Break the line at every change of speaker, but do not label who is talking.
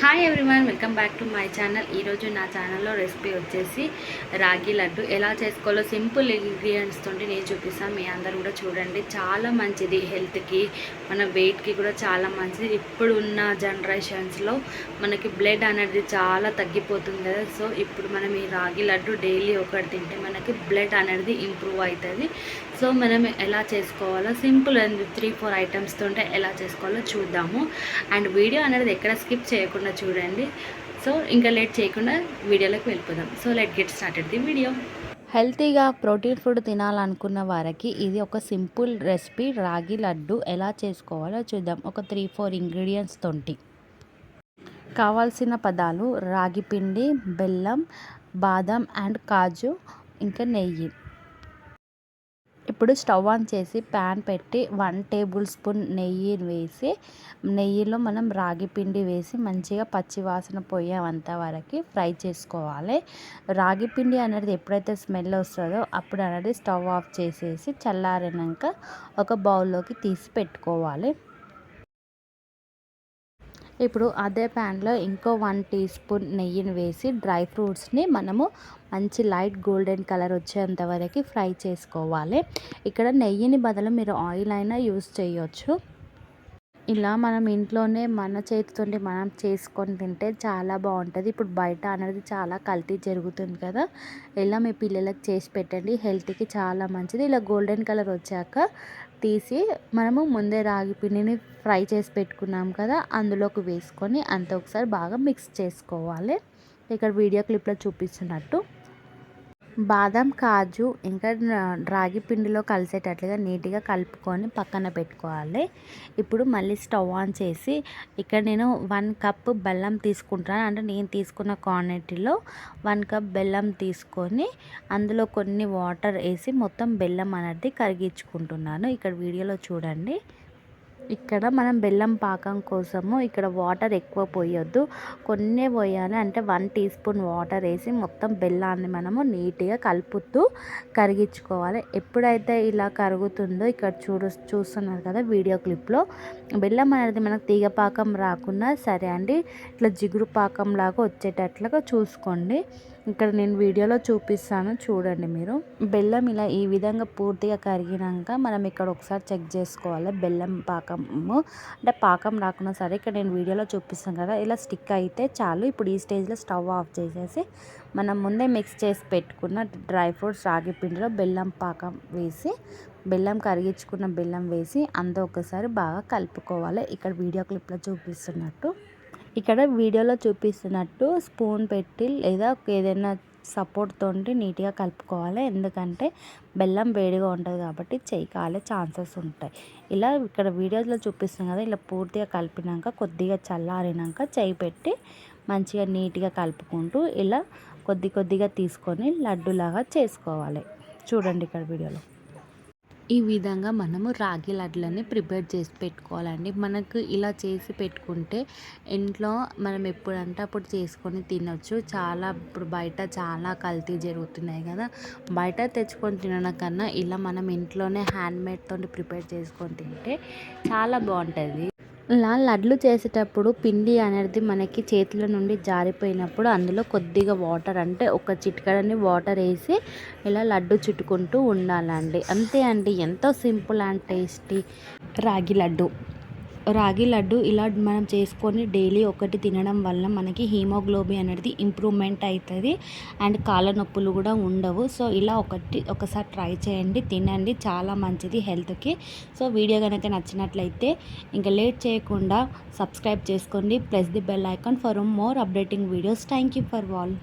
Hi everyone welcome back to my channel ఈరోజు నా ఛానల్లో రెసిపీ వచ్చేసి రాగి లడ్డు. ఎలా చేసుకోవాలో సింపుల్ ఇంగ్రీడియంట్స్ తోటి నేను చూపిస్తాను. మీ అందరు కూడా చూడండి. చాలా మంచిది హెల్త్కి మన వెయిట్కి కూడా చాలా మంచిది. ఇప్పుడు ఉన్న జనరేషన్స్లో మనకి బ్లడ్ అనేది చాలా తగ్గిపోతుంది. కదా సో ఇప్పుడు మనం ఈ రాగి లడ్డు డైలీ ఒకటి తింటే మనకి బ్లడ్ అనేది ఇంప్రూవ్ అవుతుంది. సో మనం ఎలా చేసుకోవాలో సింపుల్ అండ్ త్రీ ఫోర్ ఐటమ్స్తో ఉంటే ఎలా చేసుకోవాలో చూద్దాము. అండ్ వీడియో అనేది ఎక్కడ స్కిప్ చేయకుండా చూడండి. సో ఇంకా లేట్ చేయకుండా వీడియోలోకి వెళ్ళిపోదాం. So let get started the video.
హెల్తీగా ప్రోటీన్ ఫుడ్ తినాలనుకున్న వారికి ఇది ఒక సింపుల్ రెసిపీ. రాగి లడ్డు ఎలా చేసుకోవాలో చూద్దాం. ఒక త్రీ ఫోర్ ఇంగ్రీడియంట్స్ తోటి. కావాల్సిన పదాలు రాగి పిండి బెల్లం బాదం అండ్ కాజు ఇంకా నెయ్యి. ఇప్పుడు స్టవ్ ఆన్ చేసి ప్యాన్ పెట్టి వన్ టేబుల్ స్పూన్ నెయ్యి వేసి నెయ్యిలో మనం రాగి పిండి వేసి మంచిగా పచ్చివాసన పోయేంత వరకు ఫ్రై చేసుకోవాలి. రాగి పిండి అనేది ఎప్పుడైతే స్మెల్ వస్తుందో అప్పుడు అనేది స్టవ్ ఆఫ్ చేసేసి చల్లారినాక ఒక బౌల్లోకి తీసి పెట్టుకోవాలి. ఇప్పుడు అదే ప్యాన్లో ఇంకో వన్ టీ స్పూన్ నెయ్యిని వేసి డ్రై ఫ్రూట్స్ని మనము మంచి లైట్ గోల్డెన్ కలర్ వచ్చేంత వరకు ఫ్రై చేసుకోవాలి. ఇక్కడ నెయ్యిని బదులు మీరు ఆయిల్ అయినా యూస్ చేయొచ్చు. ఇలా మనం ఇంట్లోనే మన చేతితోటి మనం చేసుకొని తింటే చాలా బాగుంటుంది. ఇప్పుడు బయట అనేది చాలా కల్తీ జరుగుతుంది కదా. ఇలా మీ పిల్లలకు చేసి పెట్టండి. హెల్త్కి చాలా మంచిది. ఇలా గోల్డెన్ కలర్ వచ్చాక తీసి మనము ముందే రాగి పిండిని ఫ్రై చేసి పెట్టుకున్నాం కదా అందులోకి వేసుకొని అంత ఒకసారి బాగా మిక్స్ చేసుకోవాలి. ఇక్కడ వీడియో క్లిప్లో చూపిస్తున్నట్టు. బాదం కాజు ఇంకా రాగి పిండిలో కలిసేటట్లుగా నీట్గా కలుపుకొని పక్కన పెట్టుకోవాలి. ఇప్పుడు మళ్ళీ స్టవ్ ఆన్ చేసి ఇక్కడ నేను వన్ కప్ బెల్లం తీసుకుంటాను అంటే నేను తీసుకున్న క్వాంటిటీలో వన్ కప్ బెల్లం తీసుకొని అందులో కొన్ని వాటర్ వేసి మొత్తం బెల్లం అనేది కరిగించుకుంటున్నాను. ఇక్కడ వీడియోలో చూడండి. ఇక్కడ మనం బెల్లం పాకం కోసము ఇక్కడ వాటర్ ఎక్కువ పోయొద్దు. కొన్ని పోయాలి అంటే వన్ టీ స్పూన్ వాటర్ వేసి మొత్తం బెల్లాన్ని మనము నీట్గా కలుపుతూ కరిగించుకోవాలి. ఎప్పుడైతే ఇలా కరుగుతుందో ఇక్కడ చూడు చూస్తున్నారు కదా వీడియో క్లిప్లో. బెల్లం అనేది మనకు తీగ పాకం రాకుండా సరే అండి ఇట్లా జిగురు పాకం లాగా వచ్చేటట్లుగా చూసుకోండి. ఇక్కడ నేను వీడియోలో చూపిస్తాను చూడండి మీరు. బెల్లం ఇలా ఈ విధంగా పూర్తిగా కరిగినాక మనం ఇక్కడ ఒకసారి చెక్ చేసుకోవాలి బెల్లం పాకం పాకము. అంటే పాకం రాకుండా సరే ఇక్కడ నేను వీడియోలో చూపిస్తాను కదా ఇలా స్టిక్ అయితే చాలు. ఇప్పుడు ఈ స్టేజ్లో స్టవ్ ఆఫ్ చేసేసి మనం ముందే మిక్స్ చేసి పెట్టుకున్న డ్రై ఫ్రూట్స్ రాగి పిండిలో బెల్లం పాకం వేసి బెల్లం కరిగించుకున్న బెల్లం వేసి అంతా ఒకసారి బాగా కలుపుకోవాలి. ఇక్కడ వీడియో క్లిప్లో చూపిస్తున్నట్టు. ఇక్కడ వీడియోలో చూపిస్తున్నట్టు స్పూన్ పెట్టి లేదా ఏదైనా సపోర్ట్ తోటి నీట్గా కలుపుకోవాలి. ఎందుకంటే బెల్లం వేడిగా ఉంటుంది కాబట్టి చేయి కాలే ఛాన్సెస్ ఉంటాయి. ఇలా ఇక్కడ వీడియోస్లో చూపిస్తుంది కదా ఇలా పూర్తిగా కలిపినాక కొద్దిగా చల్లారినాక చేయి పెట్టి మంచిగా నీట్గా కలుపుకుంటూ ఇలా కొద్ది కొద్దిగా తీసుకొని లడ్డులాగా చేసుకోవాలి. చూడండి ఇక్కడ వీడియోలో. ఈ విధంగా మనము రాగి లడ్లని ప్రిపేర్ చేసి పెట్టుకోవాలండి. మనకు ఇలా చేసి పెట్టుకుంటే ఇంట్లో మనం ఎప్పుడంటే అప్పుడు చేసుకొని తినొచ్చు. చాలా ఇప్పుడు బయట చాలా కల్తీ జరుగుతున్నాయి కదా. బయట తెచ్చుకొని తినడం కన్నా ఇలా మనం ఇంట్లోనే హ్యాండ్మేడ్తో ప్రిపేర్ చేసుకొని తింటే చాలా బాగుంటుంది. ఇలా లడ్లు చేసేటప్పుడు పిండి అనేది మనకి చేతుల నుండి జారిపోయినప్పుడు అందులో కొద్దిగా వాటర్ అంటే ఒక చిటికడని వాటర్ వేసి ఇలా లడ్డు చుట్టుకుంటూ ఉండాలండి. అంతే అండి. ఎంతో సింపుల్ అండ్ టేస్టీ రాగి లడ్డు. రాగి లడ్డు ఇలా మనం చేసుకొని డైలీ ఒకటి తినడం వల్ల మనకి హీమోగ్లోబిన్ అనేది ఇంప్రూవ్మెంట్ అవుతుంది. అండ్ కాళ్ళ నొప్పులు కూడా ఉండవు. సో ఇలా ఒకటి ఒకసారి ట్రై చేయండి. తినండి. చాలా మంచిది హెల్త్కి. సో వీడియో కనుక నచ్చినట్లయితే ఇంకా లేట్ చేయకుండా సబ్స్క్రైబ్ చేసుకోండి. Press the bell icon for more updating videos. Thank you for wall